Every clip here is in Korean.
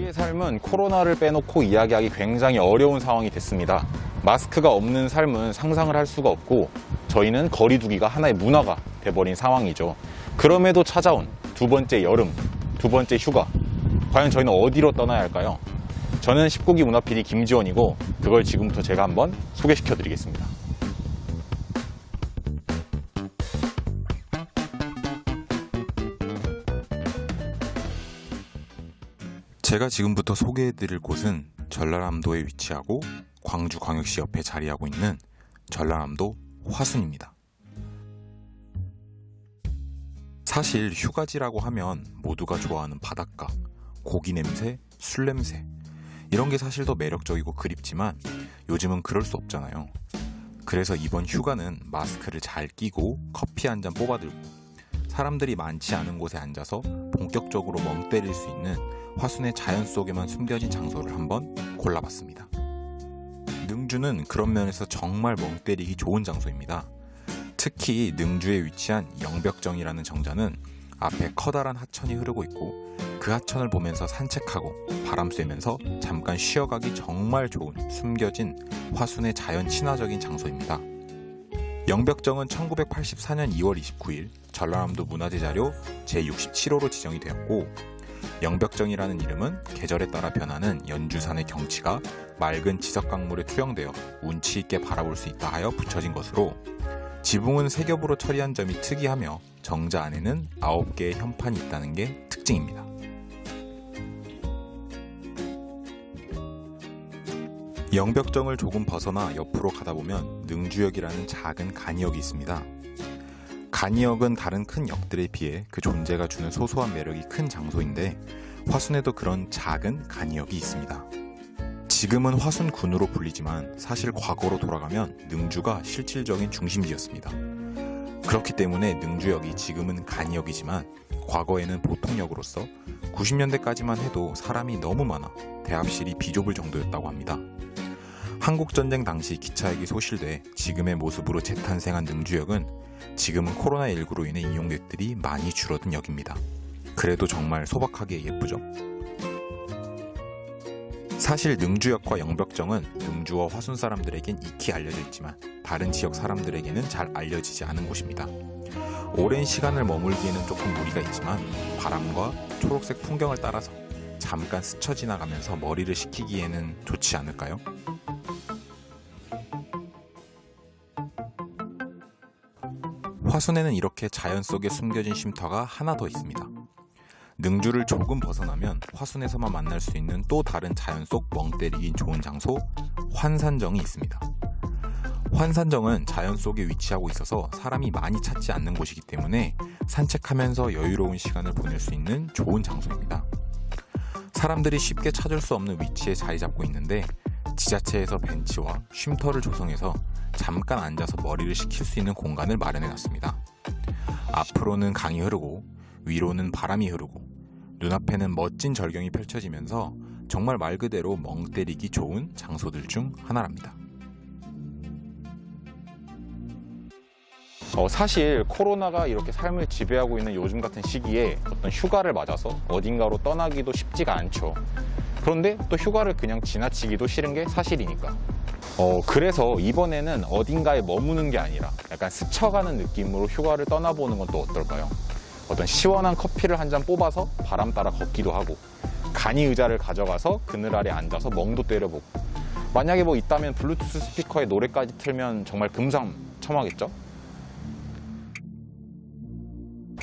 우리의 삶은 코로나를 빼놓고 이야기하기 굉장히 어려운 상황이 됐습니다. 마스크가 없는 삶은 상상을 할 수가 없고 저희는 거리두기가 하나의 문화가 돼버린 상황이죠. 그럼에도 찾아온 두 번째 여름, 두 번째 휴가. 과연 저희는 어디로 떠나야 할까요? 저는 19기 문화 PD 김지원이고 그걸 지금부터 제가 한번 소개시켜 드리겠습니다. 제가 지금부터 소개해드릴 곳은 전라남도에 위치하고 광주광역시 옆에 자리하고 있는 전라남도 화순입니다. 사실 휴가지라고 하면 모두가 좋아하는 바닷가, 고기 냄새, 술 냄새 이런 게 사실 더 매력적이고 그립지만 요즘은 그럴 수 없잖아요. 그래서 이번 휴가는 마스크를 잘 끼고 커피 한 잔 뽑아들고 사람들이 많지 않은 곳에 앉아서 본격적으로 멍 때릴 수 있는 화순의 자연 속에만 숨겨진 장소를 한번 골라봤습니다. 능주는 그런 면에서 정말 멍 때리기 좋은 장소입니다. 특히 능주에 위치한 영벽정이라는 정자는 앞에 커다란 하천이 흐르고 있고 그 하천을 보면서 산책하고 바람 쐬면서 잠깐 쉬어가기 정말 좋은 숨겨진 화순의 자연 친화적인 장소입니다. 영벽정은 1984년 2월 29일 전라남도 문화재 자료 제67호로 지정이 되었고 영벽정이라는 이름은 계절에 따라 변하는 연주산의 경치가 맑은 지적 강물에 투영되어 운치 있게 바라볼 수 있다 하여 붙여진 것으로 지붕은 세 겹으로 처리한 점이 특이하며 정자 안에는 9개의 현판이 있다는 게 특징입니다. 영벽정을 조금 벗어나 옆으로 가다 보면 능주역이라는 작은 간이역이 있습니다. 간이역은 다른 큰 역들에 비해 그 존재가 주는 소소한 매력이 큰 장소인데 화순에도 그런 작은 간이역이 있습니다. 지금은 화순군으로 불리지만 사실 과거로 돌아가면 능주가 실질적인 중심지였습니다. 그렇기 때문에 능주역이 지금은 간이역이지만 과거에는 보통역으로서 90년대까지만 해도 사람이 너무 많아 대합실이 비좁을 정도였다고 합니다. 한국전쟁 당시 기차역이 소실돼 지금의 모습으로 재탄생한 능주역은 지금은 코로나19로 인해 이용객들이 많이 줄어든 역입니다. 그래도 정말 소박하게 예쁘죠? 사실 능주역과 영벽정은 능주와 화순 사람들에겐 익히 알려져 있지만 다른 지역 사람들에게는 잘 알려지지 않은 곳입니다. 오랜 시간을 머물기에는 조금 무리가 있지만 바람과 초록색 풍경을 따라서 잠깐 스쳐 지나가면서 머리를 식히기에는 좋지 않을까요? 화순에는 이렇게 자연 속에 숨겨진 쉼터가 하나 더 있습니다. 능주를 조금 벗어나면 화순에서만 만날 수 있는 또 다른 자연 속 멍 때리기 좋은 장소 환산정이 있습니다. 환산정은 자연 속에 위치하고 있어서 사람이 많이 찾지 않는 곳이기 때문에 산책하면서 여유로운 시간을 보낼 수 있는 좋은 장소입니다. 사람들이 쉽게 찾을 수 없는 위치에 자리 잡고 있는데 지자체에서 벤치와 쉼터를 조성해서 잠깐 앉아서 머리를 식힐 수 있는 공간을 마련해 놨습니다. 앞으로는 강이 흐르고 위로는 바람이 흐르고 눈앞에는 멋진 절경이 펼쳐지면서 정말 말 그대로 멍 때리기 좋은 장소들 중 하나랍니다. 어, 사실 코로나가 이렇게 삶을 지배하고 있는 요즘 같은 시기에 어떤 휴가를 맞아서 어딘가로 떠나기도 쉽지가 않죠. 그런데 또 휴가를 그냥 지나치기도 싫은 게 사실이니까. 어, 그래서 이번에는 어딘가에 머무는 게 아니라 약간 스쳐가는 느낌으로 휴가를 떠나보는 건 또 어떨까요? 어떤 시원한 커피를 한 잔 뽑아서 바람 따라 걷기도 하고 간이 의자를 가져가서 그늘 아래 앉아서 멍도 때려보고 만약에 뭐 있다면 블루투스 스피커에 노래까지 틀면 정말 금상첨화겠죠?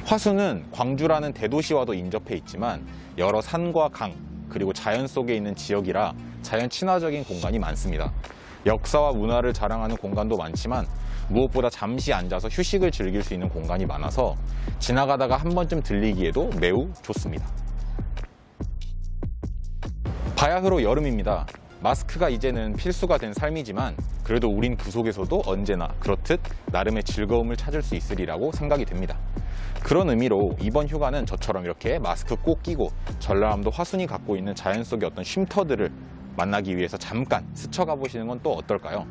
화수는 광주라는 대도시와도 인접해 있지만 여러 산과 강 그리고 자연 속에 있는 지역이라 자연 친화적인 공간이 많습니다. 역사와 문화를 자랑하는 공간도 많지만 무엇보다 잠시 앉아서 휴식을 즐길 수 있는 공간이 많아서 지나가다가 한 번쯤 들리기에도 매우 좋습니다. 바야흐로 여름입니다. 마스크가 이제는 필수가 된 삶이지만 그래도 우린 그 속에서도 언제나 그렇듯 나름의 즐거움을 찾을 수 있으리라고 생각이 됩니다. 그런 의미로 이번 휴가는 저처럼 이렇게 마스크 꼭 끼고 전라남도 화순이 갖고 있는 자연 속의 어떤 쉼터들을 만나기 위해서 잠깐 스쳐가 보시는 건 또 어떨까요?